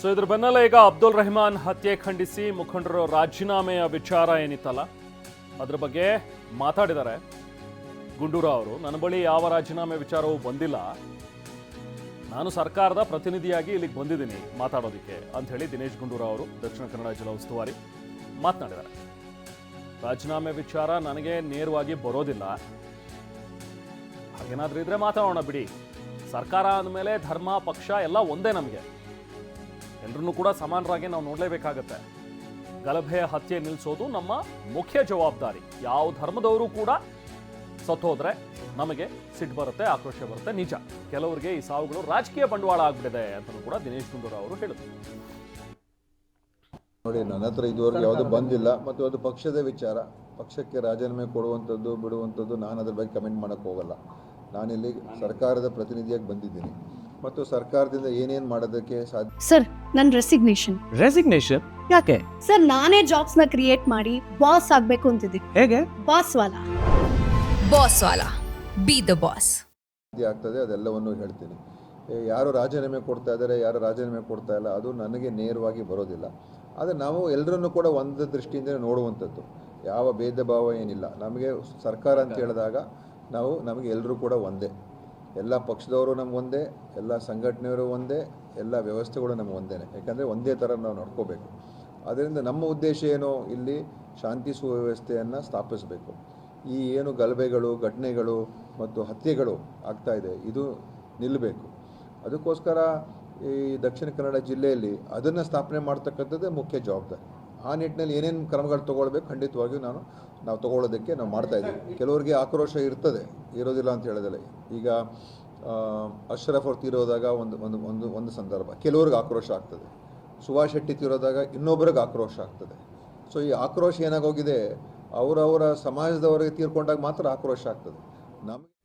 So ಇದ್ರ ಬೆನ್ನಲ್ಲೇ ಈಗ ಅಬ್ದುಲ್ ರೆಹಮಾನ್ ಹತ್ಯೆ ಖಂಡಿಸಿ ಮುಖಂಡರು ರಾಜೀನಾಮೆಯ ವಿಚಾರ ಏನಿತ್ತಲ್ಲ, ಅದ್ರ ಬಗ್ಗೆ ಮಾತಾಡಿದ್ದಾರೆ. ಗುಂಡೂರ ಅವರು, ನನ್ನ ಬಳಿ ಯಾವ ರಾಜೀನಾಮೆ ವಿಚಾರವೂ ಬಂದಿಲ್ಲ. ನಾನು ಸರ್ಕಾರದ ಪ್ರತಿನಿಧಿಯಾಗಿ ಇಲ್ಲಿಗೆ ಬಂದಿದ್ದೀನಿ ಮಾತಾಡೋದಕ್ಕೆ, ಅಂತ ಹೇಳಿ ದಿನೇಶ್ ಗುಂಡೂರ ಅವರು ದಕ್ಷಿಣ ಕನ್ನಡ ಜಿಲ್ಲಾ ಉಸ್ತುವಾರಿ ಮಾತನಾಡಿದ್ದಾರೆ. ರಾಜೀನಾಮೆ ವಿಚಾರ ನನಗೆ ನೇರವಾಗಿ ಬರೋದಿಲ್ಲ. ಹಾಗೇನಾದ್ರೂ ಇದ್ರೆ ಮಾತಾಡೋಣ ಬಿಡಿ. ಸರ್ಕಾರ ಅಂದಮೇಲೆ ಧರ್ಮ, ಪಕ್ಷ ಎಲ್ಲ ಒಂದೇ ನಮಗೆ. ಎಲ್ಲರನ್ನೂ ಕೂಡ ಸಮಾನರಾಗಿ ನಾವು ನೋಡಲೇಬೇಕಾಗತ್ತೆ. ಗಲಭೆಯ ಹತ್ಯೆ ನಿಲ್ಲಿಸೋದು ನಮ್ಮ ಮುಖ್ಯ ಜವಾಬ್ದಾರಿ. ಯಾವ ಧರ್ಮದವರು ಕೂಡ ಸತ್ತೋದ್ರೆ ನಮಗೆ ಸಿಟ್ಟು ಬರುತ್ತೆ, ಆಕ್ರೋಶ ಬರುತ್ತೆ, ನಿಜ. ಕೆಲವರಿಗೆ ಈ ಸಾವುಗಳು ರಾಜಕೀಯ ಬಂಡವಾಳ ಆಗ್ಬಿಟ್ಟಿದೆ ಅಂತ ಕೂಡ ದಿನೇಶ್ ಗುಂಡೂರಾವ್ ಅವರು ಹೇಳಿದರು. ನೋಡಿ, ನನ್ನ ಹತ್ರ ಇದುವರೆಗೆ ಯಾವುದು ಬಂದಿಲ್ಲ, ಮತ್ತು ಅದು ಪಕ್ಷದ ವಿಚಾರ. ಪಕ್ಷಕ್ಕೆ ರಾಜೀನಾಮೆ ಕೊಡುವಂಥದ್ದು, ಬಿಡುವಂಥದ್ದು ನಾನು ಅದ್ರ ಬಗ್ಗೆ ಕಮೆಂಟ್ ಮಾಡೋಕ್ಕೆ ಹೋಗಲ್ಲ. ನಾನಿಲ್ಲಿ ಸರ್ಕಾರದ ಪ್ರತಿನಿಧಿಯಾಗಿ ಬಂದಿದ್ದೀನಿ. ಮತ್ತು ಸರ್ಕಾರದಿಂದ ಏನೇನ್ ಮಾಡೋದಕ್ಕೆ ಸಾಧ್ಯ ಸರ್ ನನ್ನ ರೆಸಿಗ್ನೇಷನ್ ರೆಸಿಗ್ನೇಷನ್ ಯಾಕೆ? ಸರ್ ನಾನೇ ಜಾಬ್ಸ್ನ ಕ್ರಿಯೇಟ್ ಮಾಡಿ ಬಾಸ್ ಆಗ್ಬೇಕು ಅಂತಿದ್ದೀನಿ. ಹೇಗೆ? ಬಾಸ್ ವಾಲ. ಬಾಸ್ ವಾಲಾ. ಬಿ ದ ಬಾಸ್ ಆಗ್ತದೆ ಅದೆಲ್ಲವನ್ನು ಹೇಳ್ತೀನಿ. ಏ, ಯಾರು ರಾಜೀನಾಮೆ ಕೊಡ್ತಾ ಇದ್ದಾರೆ ಯಾರು ರಾಜೀನಾಮೆ ಕೊಡ್ತಾ ಇಲ್ಲ ಅದು ನನಗೆ ನೇರವಾಗಿ ಬರೋದಿಲ್ಲ. ಆದರೆ ನಾವು ಎಲ್ಲರನ್ನು ಕೂಡ ಒಂದು ದೃಷ್ಟಿಯಿಂದ ನೋಡುವಂಥದ್ದು. ಯಾವ ಭೇದ ಭಾವ ಏನಿಲ್ಲ. ನಮಗೆ ಸರ್ಕಾರ ಅಂತ ಹೇಳಿದಾಗ ನಾವು ನಮಗೆ ಎಲ್ಲರೂ ಕೂಡ ಒಂದೇ. ಎಲ್ಲ ಪಕ್ಷದವರು ನಮಗೊಂದೇ ಎಲ್ಲ ಸಂಘಟನೆಯವರು ಒಂದೇ, ಎಲ್ಲ ವ್ಯವಸ್ಥೆಗಳು ಒಂದೇನೆ. ಯಾಕಂದರೆ ಒಂದೇ ಥರ ನಾವು ನಡ್ಕೋಬೇಕು. ಅದರಿಂದ ನಮ್ಮ ಉದ್ದೇಶ ಏನು? ಇಲ್ಲಿ ಶಾಂತಿ ಸುವ್ಯವಸ್ಥೆಯನ್ನು ಸ್ಥಾಪಿಸಬೇಕು. ಈ ಏನು ಗಲಭೆಗಳು, ಘಟನೆಗಳು ಮತ್ತು ಹತ್ಯೆಗಳು ಆಗ್ತಾ ಇದೆ, ಇದು ನಿಲ್ಲಬೇಕು ಅದಕ್ಕೋಸ್ಕರ ಈ ದಕ್ಷಿಣ ಕನ್ನಡ ಜಿಲ್ಲೆಯಲ್ಲಿ ಅದನ್ನು ಸ್ಥಾಪನೆ ಮಾಡ್ತಕ್ಕಂಥದ್ದೇ ಮುಖ್ಯ ಜವಾಬ್ದಾರಿ. ಆ ನಿಟ್ಟಿನಲ್ಲಿ ಏನೇನು ಕ್ರಮಗಳು ತೊಗೊಳ್ಬೇಕು ಖಂಡಿತವಾಗಿಯೂ ನಾನು ನಾವು ತಗೊಳ್ಳೋದಕ್ಕೆ ನಾವು ಮಾಡ್ತಾ ಇದ್ದೀವಿ. ಕೆಲವರಿಗೆ ಆಕ್ರೋಶ ಇರ್ತದೆ, ಇರೋದಿಲ್ಲ ಅಂತ ಹೇಳೋದಿಲ್ಲ. ಈಗ ಅಶ್ರಫ್ ಅವ್ರು ತೀರೋದಾಗ ಒಂದು ಒಂದು ಒಂದು ಒಂದು ಸಂದರ್ಭ. ಕೆಲವ್ರಿಗೆ ಆಕ್ರೋಶ ಆಗ್ತದೆ. ಸುಭಾಷ್ ಶೆಟ್ಟಿ ತೀರೋದಾಗ ಇನ್ನೊಬ್ರಿಗೆ ಆಕ್ರೋಶ ಆಗ್ತದೆ. ಸೊ ಈ ಆಕ್ರೋಶ ಏನಾಗೋಗಿದೆ, ಅವರವರ ಸಮಾಜದವರಿಗೆ ತೀರ್ಕೊಂಡಾಗ ಮಾತ್ರ ಆಕ್ರೋಶ ಆಗ್ತದೆ. ನಮಗೆ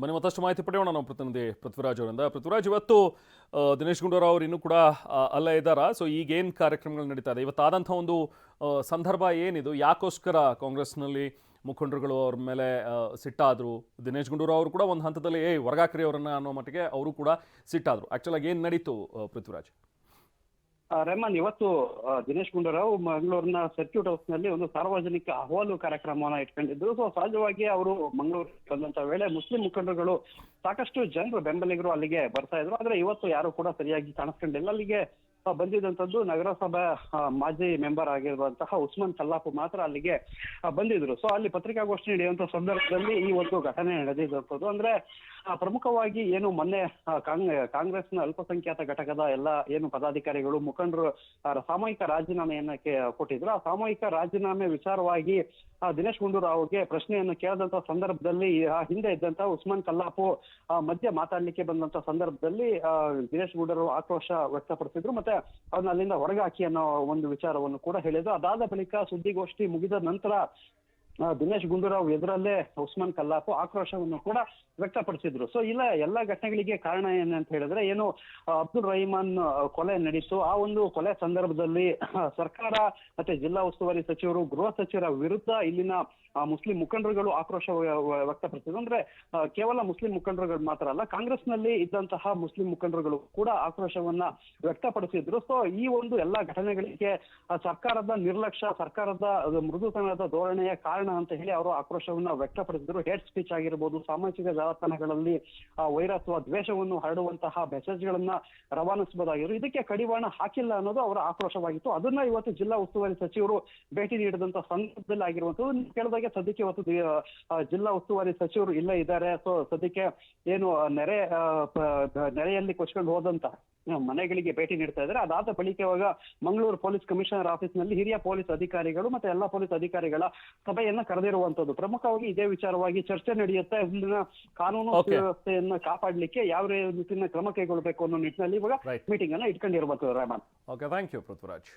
ಬನ್ನಿ, ಮತ್ತಷ್ಟು ಮಾಹಿತಿ ಪಡೆಯೋಣ ನಾವು ಪ್ರತಿನಿಧಿ ಪೃಥ್ವಿರಾಜ್ ಅವರಿಂದ. ಪೃಥ್ವಿರಾಜ್, ಇವತ್ತು ದಿನೇಶ್ ಗುಂಡೂರಾವ್ ಅವರು ಇನ್ನೂ ಕೂಡ ಅಲ್ಲೇ ಇದ್ದಾರಾ? ಸೊ ಈಗೇನು ಕಾರ್ಯಕ್ರಮಗಳು ನಡೀತಾ ಇದೆ? ಇವತ್ತಾದಂಥ ಒಂದು ಸಂದರ್ಭ ಏನಿದು? ಯಾಕೋಸ್ಕರ ಕಾಂಗ್ರೆಸ್ನಲ್ಲಿ ಮುಖಂಡರುಗಳು ಅವ್ರ ಮೇಲೆ ಸಿಟ್ಟಾದ್ರು? ದಿನೇಶ್ ಗುಂಡೂರಾವ್ ಅವರು ಕೂಡ ಒಂದು ಹಂತದಲ್ಲಿ ಏ ಹೊರಗಾಕ್ರಿ ಅವರನ್ನು ಅನ್ನೋ ಮಟ್ಟಿಗೆ ಅವರು ಕೂಡ ಸಿಟ್ಟಾದ್ರು. ಆ್ಯಕ್ಚುಲಾಗಿ ಏನು ನಡೀತು ಪೃಥ್ವಿರಾಜ್? ರೆಹಮಾನ್, ಇವತ್ತು ದಿನೇಶ್ ಗುಂಡೂರಾವ್ ಮಂಗಳೂರಿನ ಸರ್ಕ್ಯೂಟ್ ಹೌಸ್ನಲ್ಲಿ ಒಂದು ಸಾರ್ವಜನಿಕ ಅಹವಾಲು ಕಾರ್ಯಕ್ರಮವನ್ನ ಇಟ್ಕೊಂಡಿದ್ರು. ಸೊ ಸಹಜವಾಗಿ ಅವರು ಮಂಗಳೂರು ಬಂದಂತ ವೇಳೆ ಮುಸ್ಲಿಂ ಮುಖಂಡರುಗಳು ಸಾಕಷ್ಟು ಜನರು ಬೆಂಬಲಿಗರು ಅಲ್ಲಿಗೆ ಬರ್ತಾ ಇದ್ರು. ಆದ್ರೆ ಇವತ್ತು ಯಾರು ಕೂಡ ಸರಿಯಾಗಿ ಕಾಣಿಸ್ಕೊಂಡಿಲ್ಲ. ಅಲ್ಲಿಗೆ ಬಂದಿದ್ದಂಥದ್ದು ನಗರಸಭಾ ಮಾಜಿ ಮೆಂಬರ್ ಆಗಿರುವಂತಹ ಉಸ್ಮಾನ್ ಕಲ್ಲಾಪು ಮಾತ್ರ ಅಲ್ಲಿಗೆ ಬಂದಿದ್ರು. ಸೊ ಅಲ್ಲಿ ಪತ್ರಿಕಾಗೋಷ್ಠಿ ನಡೆಯುವಂತ ಸಂದರ್ಭದಲ್ಲಿ ಈ ಒಂದು ಘಟನೆ ನಡೆದಿದ್ದಂಥದ್ದು ಅಂದ್ರೆ ಪ್ರಮುಖವಾಗಿ ಏನು ಮೊನ್ನೆ ಕಾಂಗ್ರೆಸ್ನ ಅಲ್ಪಸಂಖ್ಯಾತ ಘಟಕದ ಎಲ್ಲ ಏನು ಪದಾಧಿಕಾರಿಗಳು, ಮುಖಂಡರು ಸಾಮೂಹಿಕ ರಾಜೀನಾಮೆಯನ್ನ ಕೊಟ್ಟಿದ್ರು. ಆ ಸಾಮೂಹಿಕ ರಾಜೀನಾಮೆ ವಿಚಾರವಾಗಿ ದಿನೇಶ್ ಗುಂಡೂರಾವ್ಗೆ ಪ್ರಶ್ನೆಯನ್ನು ಕೇಳಿದಂತ ಸಂದರ್ಭದಲ್ಲಿ, ಆ, ಹಿಂದೆ ಇದ್ದಂತ ಉಸ್ಮಾನ್ ಕಲ್ಲಾಪು ಮಧ್ಯ ಮಾತಾಡ್ಲಿಕ್ಕೆ ಬಂದಂತ ಸಂದರ್ಭದಲ್ಲಿ ದಿನೇಶ್ ಗುಂಡೂರಾವ್ ಆಕ್ರೋಶ ವ್ಯಕ್ತಪಡಿಸಿದ್ರು. ಮತ್ತೆ ಅವ್ರನ್ನ ಅಲ್ಲಿಂದ ಹೊರಗಾಕಿ ಅನ್ನೋ ಒಂದು ವಿಚಾರವನ್ನು ಕೂಡ ಹೇಳಿದ್ರು. ಅದಾದ ಬಳಿಕ ಸುದ್ದಿಗೋಷ್ಠಿ ಮುಗಿದ ನಂತರ ದಿನೇಶ್ ಗುಂಡೂರಾವ್ ಎದುರಲ್ಲೇ ಉಸ್ಮಾನ್ ಕಲ್ಲಾಪು ಆಕ್ರೋಶವನ್ನು ಕೂಡ ವ್ಯಕ್ತಪಡಿಸಿದ್ರು. ಸೊ ಇಲ್ಲ, ಎಲ್ಲ ಘಟನೆಗಳಿಗೆ ಕಾರಣ ಏನಂತ ಹೇಳಿದ್ರೆ, ಏನು, ಅಬ್ದುಲ್ ರಹಿಮಾನ್ ಕೊಲೆ ನಡೀತು. ಆ ಒಂದು ಕೊಲೆ ಸಂದರ್ಭದಲ್ಲಿ ಸರ್ಕಾರ ಮತ್ತೆ ಜಿಲ್ಲಾ ಉಸ್ತುವಾರಿ ಸಚಿವರು, ಗೃಹ ಸಚಿವರ ವಿರುದ್ಧ ಇಲ್ಲಿನ ಮುಸ್ಲಿಂ ಮುಖಂಡರುಗಳು ಆಕ್ರೋಶ ವ್ಯ- ವ್ಯ- ವ್ಯಕ್ತಪಡಿಸಿದ್ರು. ಅಂದ್ರೆ ಕೇವಲ ಮುಸ್ಲಿಂ ಮುಖಂಡರುಗಳು ಮಾತ್ರ ಅಲ್ಲ, ಕಾಂಗ್ರೆಸ್ನಲ್ಲಿ ಇದ್ದಂತಹ ಮುಸ್ಲಿಂ ಮುಖಂಡರುಗಳು ಕೂಡ ಆಕ್ರೋಶವನ್ನ ವ್ಯಕ್ತಪಡಿಸಿದ್ರು. ಸೊ ಈ ಒಂದು ಎಲ್ಲಾ ಘಟನೆಗಳಿಗೆ ಸರ್ಕಾರದ ನಿರ್ಲಕ್ಷ್ಯ, ಸರ್ಕಾರದ ಮೃದುತನದ ಧೋರಣೆಯ ಕಾರಣ ಅಂತ ಹೇಳಿ ಅವರು ಆಕ್ರೋಶವನ್ನ ವ್ಯಕ್ತಪಡಿಸಿದ್ರು. ಹೇಟ್ ಸ್ಪೀಚ್ ಆಗಿರ್ಬೋದು ಸಾಮಾಜಿಕ ಜಾಲತಾಣಗಳಲ್ಲಿ ಆ, ವೈರತ್ವ ದ್ವೇಷವನ್ನು ಹರಡುವಂತಹ ಮೆಸೇಜ್ಗಳನ್ನ ರವಾನಿಸಬಹುದಾಗಿದ್ರು. ಇದಕ್ಕೆ ಕಡಿವಾಣ ಹಾಕಿಲ್ಲ ಅನ್ನೋದು ಅವರ ಆಕ್ರೋಶವಾಗಿತ್ತು. ಅದನ್ನ ಇವತ್ತು ಜಿಲ್ಲಾ ಉಸ್ತುವಾರಿ ಸಚಿವರು ಭೇಟಿ ನೀಡಿದಂತಹ ಸಂದರ್ಭದಲ್ಲಿ ಆಗಿರುವಂತದ್ದು ಕೇಳಿದಾಗೆ ಸದ್ಯಕ್ಕೆ ಇವತ್ತು ಜಿಲ್ಲಾ ಉಸ್ತುವಾರಿ ಸಚಿವರು ಇಲ್ಲ ಇದ್ದಾರೆ. ಸೊ ಸದ್ಯಕ್ಕೆ ಏನು ನೆರೆ ನೆರೆಯಲ್ಲಿ ಕೊಚ್ಕೊಂಡು ಹೋದಂತ ಮನೆಗಳಿಗೆ ಭೇಟಿ ನೀಡ್ತಾ ಇದ್ದಾರೆ. ಅದಾದ ಬಳಿಕ ಇವಾಗ ಮಂಗಳೂರು ಪೊಲೀಸ್ ಕಮಿಷನರ್ ಆಫೀಸ್ನಲ್ಲಿ ಹಿರಿಯ ಪೊಲೀಸ್ ಅಧಿಕಾರಿಗಳು ಮತ್ತೆ ಎಲ್ಲಾ ಪೊಲೀಸ್ ಅಧಿಕಾರಿಗಳ ಸಭೆಯನ್ನ ಕರೆದಿರುವಂತದ್ದು. ಪ್ರಮುಖವಾಗಿ ಇದೇ ವಿಚಾರವಾಗಿ ಚರ್ಚೆ ನಡೆಯುತ್ತೆ ಇಲ್ಲಿನ ಕಾನೂನು ವ್ಯವಸ್ಥೆಯನ್ನ ಕಾಪಾಡಲಿಕ್ಕೆ ಕಾಪಾಡ್ಲಿಕ್ಕೆ ಯಾವ ರೀತಿಯ ಕ್ರಮ ಕೈಗೊಳ್ಳಬೇಕು ಅನ್ನೋ ನಿಟ್ಟಿನಲ್ಲಿ ಇವಾಗ ಮೀಟಿಂಗ್ ಅನ್ನ ಇಟ್ಕೊಂಡಿರುವಂತದ್ದು Rahman okay thank you Prithviraj